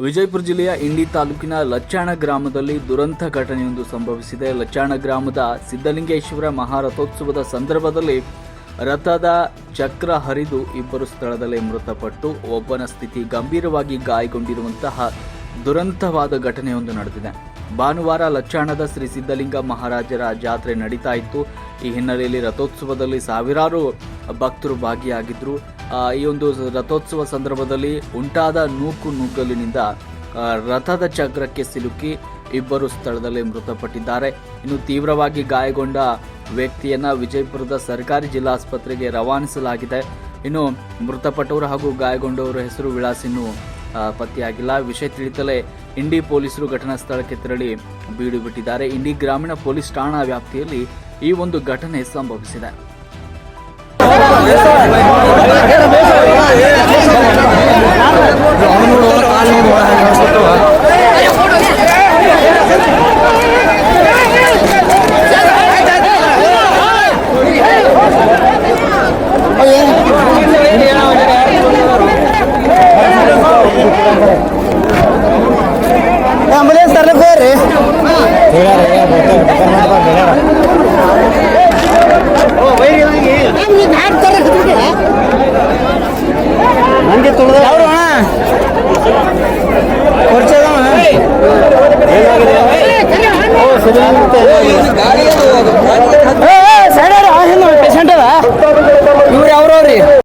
ವಿಜಯಪುರ ಜಿಲ್ಲೆಯ ಇಂಡಿ ತಾಲೂಕಿನ ಲಚ್ಚಾಣ ಗ್ರಾಮದಲ್ಲಿ ದುರಂತ ಘಟನೆಯೊಂದು ಸಂಭವಿಸಿದೆ. ಲಚ್ಚಾಣ ಗ್ರಾಮದ ಸಿದ್ದಲಿಂಗೇಶ್ವರ ಮಹಾರಥೋತ್ಸವದ ಸಂದರ್ಭದಲ್ಲಿ ರಥದ ಚಕ್ರ ಹರಿದು ಇಬ್ಬರು ಸ್ಥಳದಲ್ಲೇ ಮೃತಪಟ್ಟು ಒಬ್ಬನ ಸ್ಥಿತಿ ಗಂಭೀರವಾಗಿ ಗಾಯಗೊಂಡಿರುವಂತಹ ದುರಂತವಾದ ಘಟನೆಯೊಂದು ನಡೆದಿದೆ. ಭಾನುವಾರ ಲಚ್ಚಾಣದ ಶ್ರೀ ಸಿದ್ದಲಿಂಗ ಮಹಾರಾಜರ ಜಾತ್ರೆ ನಡೀತಾ ಇತ್ತು. ಈ ಹಿನ್ನೆಲೆಯಲ್ಲಿ ರಥೋತ್ಸವದಲ್ಲಿ ಸಾವಿರಾರು ಭಕ್ತರು ಭಾಗಿಯಾಗಿದ್ದರು ಈ ಒಂದು ರಥೋತ್ಸವ ಸಂದರ್ಭದಲ್ಲಿ ಉಂಟಾದ ನೂಕು ನೂಕಲಿನಿಂದ ರಥದ ಚಕ್ರಕ್ಕೆ ಸಿಲುಕಿ ಇಬ್ಬರು ಸ್ಥಳದಲ್ಲಿ ಮೃತಪಟ್ಟಿದ್ದಾರೆ. ಇನ್ನು ತೀವ್ರವಾಗಿ ಗಾಯಗೊಂಡ ವ್ಯಕ್ತಿಯನ್ನ ವಿಜಯಪುರದ ಸರ್ಕಾರಿ ಜಿಲ್ಲಾಸ್ಪತ್ರೆಗೆ ರವಾನಿಸಲಾಗಿದೆ. ಇನ್ನು ಮೃತಪಟ್ಟವರು ಹಾಗೂ ಗಾಯಗೊಂಡವರ ಹೆಸರು ವಿಳಾಸ ಇನ್ನೂ ಪತ್ತೆಯಾಗಿಲ್ಲ. ವಿಷಯ ತಿಳಿತಲೇ ಇಂಡಿ ಪೊಲೀಸರು ಘಟನಾ ಸ್ಥಳಕ್ಕೆ ತೆರಳಿ ಬೀಡು ಬಿಟ್ಟಿದ್ದಾರೆ ಇಂಡಿ ಗ್ರಾಮೀಣ ಪೊಲೀಸ್ ಠಾಣಾ ವ್ಯಾಪ್ತಿಯಲ್ಲಿ ಈ ಒಂದು ಘಟನೆ ಸಂಭವಿಸಿದೆ. ಸೈಡ್ ಪೇಷಂಟ್ ಅದ ಇವ್ರು ಯಾವ್ರವ್ರಿ